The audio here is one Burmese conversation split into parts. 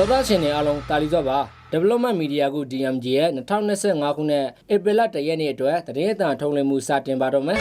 သောသားရှင်တွေအားလုံးတာလီစောပါ Development Media ကို DMG ရဲ့2025ခုနှစ်ဧပြီလ1ရက်နေ့အတွက်သတင်းအသံထုတ်လွှင့်မှုစတင်ပါတော့မယ်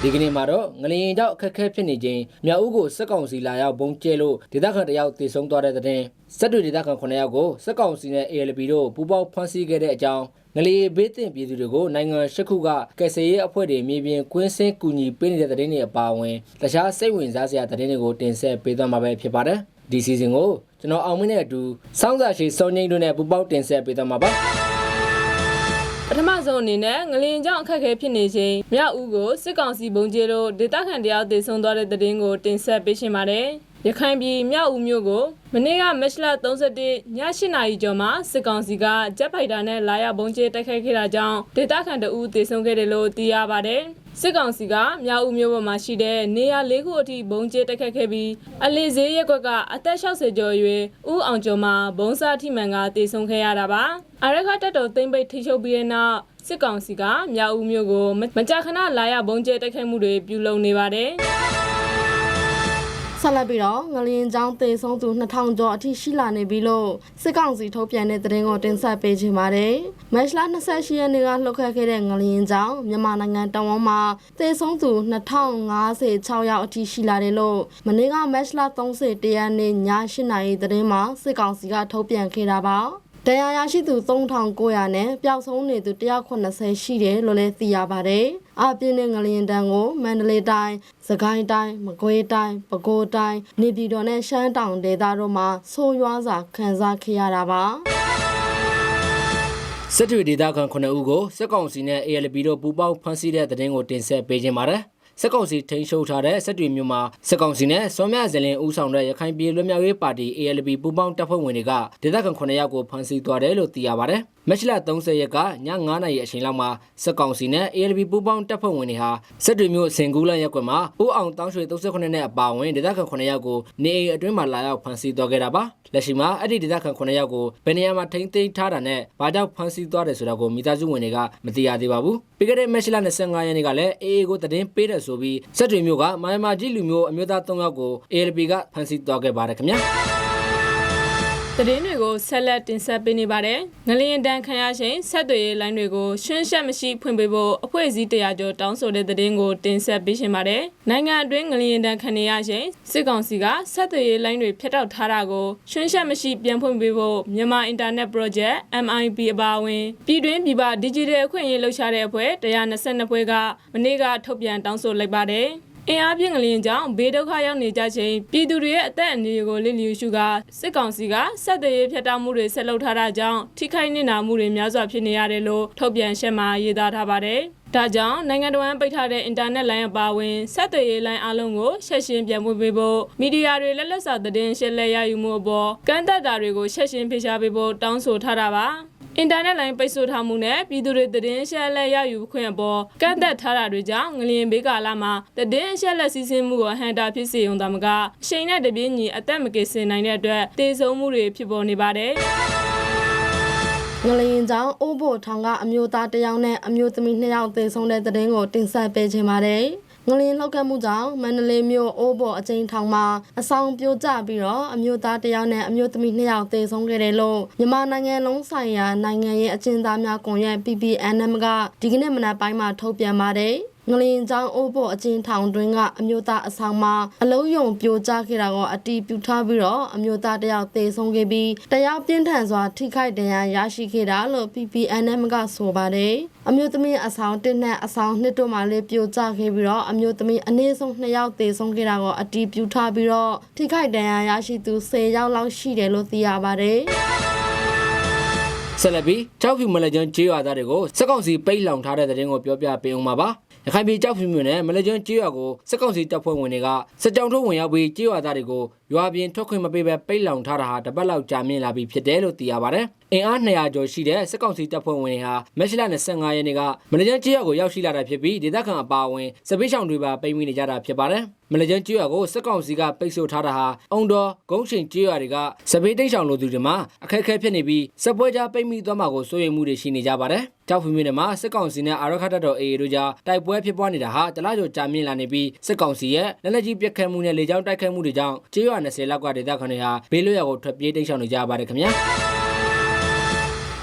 ဒီကနေ့မှာတော့ငလျင်ကြောင့်အခက်အခဲဖြစ်နေခြင်းမြောက်ဦးကိုစက်ကောင်စီလာရောက်ဘုံကျဲလို့ဒေသခံတယောက်တေဆုံးသွားတဲ့တဲ့တင်စက်တွေဒေသခံ9ယောက်ကိုစက်ကောင်စီနဲ့ ALP တို့ပူးပေါင်းဖမ်းဆီးခဲ့တဲ့အကြောင်းငလျင်ဘေးတင်ပြည်သူတွေကိုနိုင်ငံရှစ်ခုကကယ်ဆယ်ရေးအဖွဲ့တွေမြေပြင်ကွင်းဆင်းကူညီပေးနေတဲ့တဲ့တင်တွေအပါအဝင်တခြားစိတ်ဝင်စားစရာတဲ့တင်တွေကိုတင်ဆက်ပေးသွားမှာပဲဖြစ်ပါတယ် ဒီစီစဉ်ကိုကျွန်တော်အောင်မင်းနဲ့အတူစောင်းစာရှိစောငိမ့်တို့နဲ့ပူးပေါင်းတင်ဆက်ပေးသွားမှာပါပထမဆုံးအနေနဲ့ငလင်ကြောင့်အခက်အခဲဖြစ်နေချိန်မြောက်ဦးကိုစစ်ကောင်စီဘုံကျဲလို့ဒေသခံတယောက်တေဆုံးသွားတဲ့တဲ့တင်ကိုတင်ဆက်ပေးရှင်ပါတယ်။ရခိုင်ပြည်မြောက်ဦးမြို့ကိုမနေ့ကမက်ရှလာ31ည8နာရီကျော်မှာစစ်ကောင်စီကဂျက်ဖိုက်တာနဲ့လာရောက်ဘုံကျဲတိုက်ခိုက်ခဲ့တာကြောင့်ဒေသခံတအူးတေဆုံးခဲ့တယ်လို့သိရပါတယ်။ စစ်ကောင်စီကမြောက်ဦးမြို့ပေါ်မှာရှိတဲ့နေရာ၄ခုအထိဘုံကျဲတိုက်ခိုက်ခဲ့ပြီးအလီဈေးရက်ကွက်ကအသက်60ကျော်အရွယ်ဦးအောင်ကျော်မှာဘုံစားထိမှန်ကတေဆုံးခဲ့ရတာပါ။အရက်ခတက်တော်သိမ့်ပိတ်ထိချုပ်ပြီးတဲ့နောက်စစ်ကောင်စီကမြောက်ဦးမြို့ကိုမမကြာခဏလာရဘုံကျဲတိုက်ခိုက်မှုတွေပြုလုပ်နေပါတယ်။ ဆက်လက်ပြီးတော့ငလျင်ချောင်းတေဆုံးသူ2000ကျော်အထိရှိလာနေပြီလို့စစ်ကောင်စီထုတ်ပြန်တဲ့သတင်းကိုတင်ဆက်ပေးချင်ပါတယ်။မတ်လ28ရက်နေ့ကလှုပ်ခတ်ခဲ့တဲ့ငလျင်ချောင်းမြန်မာနိုင်ငံတောင်ဝန်းမှာတေဆုံးသူ2056ယောက်အထိရှိလာတယ်လို့မနေ့ကမတ်လ31ရက်နေ့ည8နာရီသတင်းမှာစစ်ကောင်စီကထုတ်ပြန်ခဲ့တာပါ။ တရားရရှိသူ3900နဲ့ပျောက်ဆုံးနေသူ190ရှိတယ်လို့လည်းသိရပါတယ်။အပြင်းတဲ့ငလျင်တန်းကိုမန္တလေးတိုင်း၊စကိုင်းတိုင်း၊မကွေးတိုင်း၊ပဲခူးတိုင်း၊နေပြည်တော်နဲ့ရှမ်းတောင်ဒေသတို့မှာဆိုးရွားစွာခံစားခဲ့ရတာပါ။စစ်တွေဒေသခံ9ဦးကိုစစ်ကောင်စီနဲ့ ALP တို့ပူးပေါင်းဖမ်းဆီးတဲ့တဲ့တင်ကိုတင်ဆက်ပေးခြင်းပါတယ်။ စစ်ကောင်စီထိန်းချုပ်ထားတဲ့စစ်တွေမြို့မှာစစ်ကောင်စီနဲ့စောမြဇလင်ဦးဆောင်တဲ့ရခိုင်ပြည်လွတ်မြောက်ရေးပါတီ ALP ပူးပေါင်းတပ်ဖွဲ့ဝင်တွေကဒေသခံ9ယောက်ကိုဖမ်းဆီးသွားတယ်လို့သိရပါတယ်။ မက်ချလ30ရက်ကည9နာရီအချိန်လောက်မှာစစ်ကောင်စီနဲ့ ALP ပူးပေါင်းတပ်ဖွဲ့ဝင်တွေဟာစစ်တွေမြို့စင်ကူးလန်ရက်ကွက်မှာဦးအောင်တောင်းရွှေ38နဲ့အပါအဝင်ဒေသခံ9ယောက်ကိုနေအိမ်အတွင်းမှာလာရောက်ဖမ်းဆီးသွားခဲ့တာပါ။လက်ရှိမှာအဲ့ဒီဒေသခံ9ယောက်ကိုဘယ်နေရာမှာထိန်းသိမ်းထားတာနဲ့ဘာကြောင့်ဖမ်းဆီးသွားတယ်ဆိုတာကိုမိသားစုဝင်တွေကမသိရသေးပါဘူး။ပြီးခဲ့တဲ့မက်ချလ25ရက်နေ့ကလည်း AA ကိုတည်င်းပေးတယ်ဆိုပြီးစစ်တွေမြို့ကမိုင်မာကြီးလူမျိုးအမျိုးသား3ယောက်ကို ALP ကဖမ်းဆီးသွားခဲ့ပါတယ်ခင်ဗျာ။ သတင်းတွေကိုဆက်လက်တင်ဆက်ပေးနေပါတယ်။ငလျင်တန်းခံရချိန်ဆက်သွယ်ရေးလိုင်းတွေကိုရှင်းရှက်မရှိဖွင့်ပေးဖို့အဖွဲ့အစည်းတရာကျော်တောင်းဆိုတဲ့သတင်းကိုတင်ဆက်ပေးရှင်ပါတယ်။နိုင်ငံအတွင်းငလျင်တန်းခံရချိန်စစ်ကောင်စီကဆက်သွယ်ရေးလိုင်းတွေဖျက်တောက်ထားတာကိုရှင်းရှက်မရှိပြန်ဖွင့်ပေးဖို့မြန်မာအင်တာနက် project MIP အပါအဝင်ပြည်တွင်းပြည်ပ digital အခွင့်အရေးလှုပ်ရှားတဲ့အဖွဲ့122ဖွဲ့ကမနေ့ကထုတ်ပြန်တောင်းဆိုလိုက်ပါတယ်။ အင်အားပြင်းကလေးကြောင့်ဘေးဒုက္ခရောက်နေကြချိန်ပြည်သူတွေရဲ့အသက်အန္တရာယ်ကိုလစ်လျူရှုကစစ်ကောင်စီကဆက်သွယ်ရေးဖျက်တောက်မှုတွေဆက်လုပ်ထားတာကြောင့်ထိခိုက်နစ်နာမှုတွေများစွာဖြစ်နေရတယ်လို့ထုတ်ပြန်ချက်မှာရေးသားထားပါတယ်။ဒါကြောင့်နိုင်ငံတော်ဝန်ပိတ်ထားတဲ့အင်တာနက်လိုင်းအပါအဝင်ဆက်သွယ်ရေးလိုင်းအလုံးကိုဆက်ရှင်ပြန်ပွင့်ပေးဖို့မီဒီယာတွေလက်လက်စာသတင်းရှင်းလင်းရယူမှုအပေါ်ကန့်သက်တာတွေကိုဆက်ရှင်ဖေရှားပေးဖို့တောင်းဆိုထားတာပါ။ အင်တာနက်လိုင်းပိတ်ဆို့ထားမှုနဲ့ပြည်သူတွေသတင်းအချက်အလက်ရယူခွင့်အပေါ်ကန့်သက်ထားတာတွေကြောင့်ငလျင်ဘေးကာလမှာသတင်းအချက်အလက်စီးဆင်းမှုကိုဟန်တာဖြစ်စေုံသာမကအချိန်နဲ့တပြေးညီအသက်မကေစင်နိုင်တဲ့အတွက်တေဆုံးမှုတွေဖြစ်ပေါ်နေပါတယ်။ငလျင်ကြောင့်အိုးဘိုထောင်ကအမျိုးသားတစ်ယောက်နဲ့အမျိုးသမီးနှစ်ယောက်သေဆုံးတဲ့တဲ့တင်ကိုတင်ဆက်ပေးခြင်းပါတယ်။ ငလျင်လှုပ်ခတ်မှုကြောင့်မန္တလေးမြို့အိုးဘိုအကျဉ်းထောင်မှာအဆောင်ပြိုကျပြီးတော့အမျိုးသားတစ်ယောက်နဲ့အမျိုးသမီးနှစ်ယောက်သေဆုံးခဲ့တယ်လို့မြန်မာနိုင်ငံလုံးဆိုင်ရာနိုင်ငံရေးအကျဉ်းသားများကွန်ရက် PPNM ကဒီကနေ့မနက်ပိုင်းမှာထုတ်ပြန်ပါတယ်။ ငလင်ချောင်းအိုးဖို့အချင်းထောင်တွင်းကအမျိုးသားအဆောင်မှာအလုံးယုံပြိုကျခဲ့တာကိုအတီးပြူထားပြီးတော့အမျိုးသားတယောက်သေဆုံးခဲ့ပြီးတယောက်ပြင်းထန်စွာထိခိုက်ဒဏ်ရာရရှိခဲ့တာလို့ PPNM ကဆိုပါတယ်အမျိုးသမီးအဆောင်တစ်နဲ့အဆောင်နှစ်တို့မှလည်းပြိုကျခဲ့ပြီးတော့အမျိုးသမီးအနည်းဆုံး2ယောက်သေဆုံးခဲ့တာကိုအတီးပြူထားပြီးတော့ထိခိုက်ဒဏ်ရာရရှိသူ10ယောက်လောက်ရှိတယ်လို့သိရပါတယ်ဆက်လက်ပြီးကြောက်ဖြူမလကျွန်းကျေးရွာသားတွေကိုစက်ကောင်စီပိတ်လောင်ထားတဲ့တဲ့တင်ကိုပြောပြပေးအောင်ပါပါ ရခိုင်ပြည်ကြောက်ဖြူမြို့နယ်မလကျွန်းကျေးရွာကိုစက်ကောင်စီတပ်ဖွဲ့ဝင်တွေကစစ်ကြောင်းထုတ်ဝင်ရောက်ပြီးကျေးရွာသားတွေကို ရွာပြင်ထွက်ခွင့်မပေးဘဲပိတ်လောင်ထားတာဟာတပတ်လောက်ကြာမြင့်လာပြီဖြစ်တယ်လို့သိရပါတယ်အင်အား200ကျော်ရှိတဲ့စက်ကောင်စီတပ်ဖွဲ့ဝင်တွေဟာမက်ရှလ25ရက်နေ့ကမလကျွန်းကျေးရွာကိုရောက်ရှိလာတာဖြစ်ပြီးဒေသခံအပါအဝင်စပိတ်ဆောင်တွေပါပိတ်မိနေကြတာဖြစ်ပါတယ်မလကျွန်းကျေးရွာကိုစက်ကောင်စီကပိတ်ဆို့ထားတာဟာအုံတော်ဂုံးချိန်ကျေးရွာတွေကစပိတ်တိတ်ဆောင်လိုသူတွေမှာအခက်အခဲဖြစ်နေပြီးစပွဲကြားပိတ်မိသွားမှာကိုစိုးရိမ်မှုတွေရှိနေကြပါတယ်။ကြောက်ဖူမြို့နယ်မှာစစ်ကောင်စီနဲ့အာရခတ်တပ်တော် AA တို့ကြားတိုက်ပွဲဖြစ်ပွားနေတာဟာတလားကျော်ကြာမြင့်လာနေပြီးစစ်ကောင်စီရဲ့လက်လက်ကြီးပစ်ခတ်မှုနဲ့လေကြောင်းတိုက်ခိုက်မှုတွေကြောင့်ကျေးရွာ920လောက်ကဒေသခံတွေဟာဘေးလွတ်ရာကိုထွက်ပြေးတိမ်းရှောင်နေကြပါတယ်ခင်ဗျာ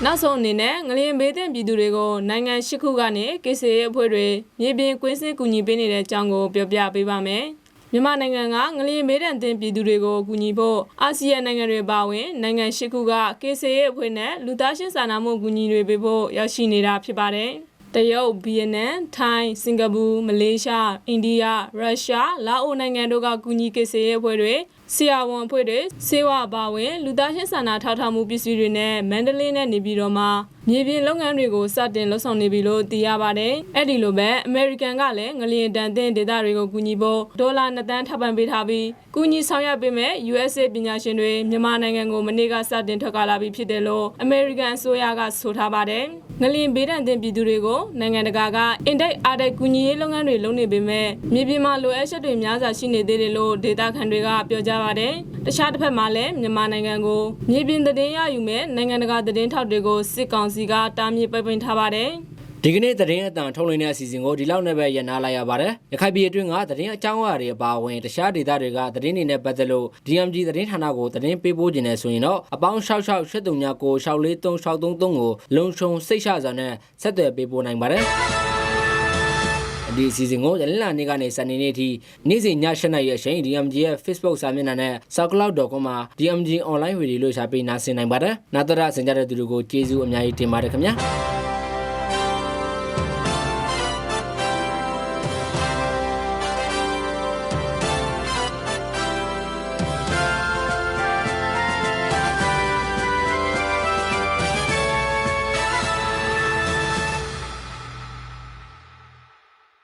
နောက်ဆုံးအနေနဲ့ငလျင်ဘေးသင့်ပြည်သူတွေကိုနိုင်ငံ၈ခုကနေကိစ္စရေးအဖွဲ့တွေမြေပြင်ကွင်းစင်းကူညီပေးနေတဲ့အကြောင်းကိုပြောပြပေးပါမယ်။မြန်မာနိုင်ငံကငလျင်ဘေးဒဏ်သင့်ပြည်သူတွေကိုကူညီဖို့အာဆီယံနိုင်ငံတွေပါဝင်နိုင်ငံ၈ခုကကိစ္စရေးအဖွဲ့နဲ့လူသားချင်းစာနာမှုကူညီတွေပေးဖို့ရောက်ရှိနေတာဖြစ်ပါတယ်။ တရုတ်၊ဗီယက်နမ်၊ထိုင်း၊စင်ကာပူ၊မလေးရှား၊အိန္ဒိယ၊ရုရှား၊လာအိုနိုင်ငံတို့ကကူညီကိစ္စရေးအဖွဲ့တွေဆရာဝန်အဖွဲ့တွေစေဝါပါဝင်လူသားချင်းစာနာထောက်ထားမှုပစ္စည်းတွေနဲ့မန္တလေးနဲ့နေပြည်တော်မှာ မြေပြင်လုပ်ငန်းတွေကိုစတင်လှုပ်ဆောင်နေပြီလို့သိရပါတယ်။အဲ့ဒီလိုပဲအမေရိကန်ကလည်းငလျင်တန်တဲ့ဒေသတွေကိုကူညီဖို့ဒေါ်လာ2တန်းထပ်ပံပေးထားပြီးကူညီဆောင်ရွက်ပေးမဲ့ USA ပညာရှင်တွေမြန်မာနိုင်ငံကိုမနေ့ကစတင်ထွက်ခွာလာပြီဖြစ်တယ်လို့အမေရိကန်အစိုးရကဆိုထားပါတယ်။ငလျင်ဘေးဒဏ်သင့်ပြည်သူတွေကိုနိုင်ငံတကာကအင်ဒိတ်အားတဲ့ကူညီရေးလုပ်ငန်းတွေလုပ်နေပေမဲ့မြေပြင်မှာလိုအပ်ချက်တွေများစွာရှိနေသေးတယ်လို့ဒေတာခန်တွေကပြောကြပါတယ်။တခြားတစ်ဖက်မှာလည်းမြန်မာနိုင်ငံကိုမြေပြင်သတင်းရယူမဲ့နိုင်ငံတကာသတင်းထောက်တွေကိုစစ်ကောင်စီကတားမြစ်ပိတ်ပင်ထားပါတယ်။ဒီကနေ့သတင်းအတန်ထုတ်လွှင့်တဲ့အစီအစဉ်ကိုဒီလောက်နဲ့ပဲရန်နာလိုက်ရပါတယ်။ရခိုင်ပြည်အတွင်းကသတင်းအကြောင်းအရာတွေအပါအဝင်တခြားဒေသတွေကသတင်းတွေနဲ့ပတ်သက်လို့ DMG သတင်းဌာနကိုသတင်းပေးပို့ခြင်းနဲ့ဆိုရင်တော့အပေါင်း66 73ကို643 633ကိုလုံခြုံစိတ်ချစွာနဲ့ဆက်သွယ်ပေးပို့နိုင်ပါတယ်။ ဒီအစီအစဉ်ကိုရလလာနေ့ကနေစနေနေ့ထိနေ့စဉ်ည7:00နာရီအချိန် DMG ရဲ့ Facebook စာမျက်နှာနဲ့ SoundCloud.com မှာ DMG Online Radio လို့ရှာပေးနားဆင်နိုင်ပါတယ်။နာတရဆင်ကြတဲ့သူတွေကိုကျေးဇူးအများကြီးတင်ပါတယ်ခင်ဗျာ။